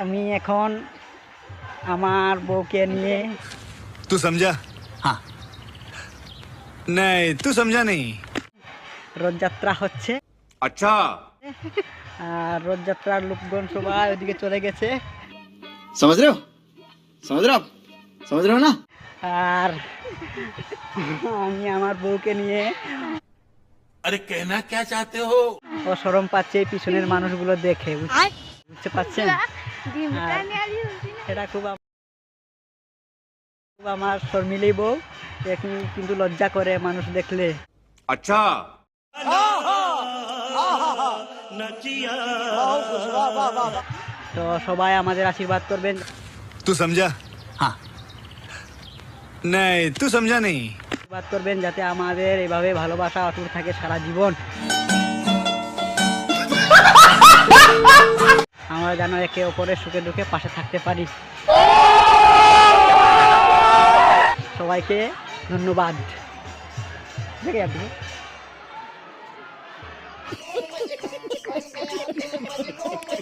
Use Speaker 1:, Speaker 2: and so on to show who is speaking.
Speaker 1: আমি এখন আমার বউকে নিয়ে
Speaker 2: तू समझा
Speaker 3: हाँ
Speaker 2: नहीं तू समझा नहीं
Speaker 1: রথযাত্রা হচ্ছে
Speaker 2: अच्छा
Speaker 1: আর রথযাত্রার লোকগণ সবাই ওদিকে চলে গেছে
Speaker 3: समझ रहे हो समझ रहे हो आप समझ रहे हो ना
Speaker 1: আর আমি আমার বউকে নিয়ে
Speaker 4: আরে কেনা কে চাতে হো?
Speaker 1: ও শরম পাচ্ছে এই পিছনের মানুষগুলো দেখে বুঝতে পাচ্ছেন এটা হ্যাঁ। খুব আমার শর্মিলেই বউ কিন্তু লজ্জা করে মানুষ দেখলে।
Speaker 2: আচ্ছা।
Speaker 1: তো সবাই আমাদের আশীর্বাদ করবেন।
Speaker 2: তুই সমঝা?
Speaker 3: হ্যাঁ।
Speaker 2: নাই তুই সমঝা নেই।
Speaker 1: আশীর্বাদ করবেন যাতে আমাদের এভাবে ভালোবাসা অটুট থাকে সারা জীবন। আমরা যেন একে অপরের সুখে দুঃখে পাশে থাকতে পারি। সবাইকে ধন্যবাদ। দেখে আপনি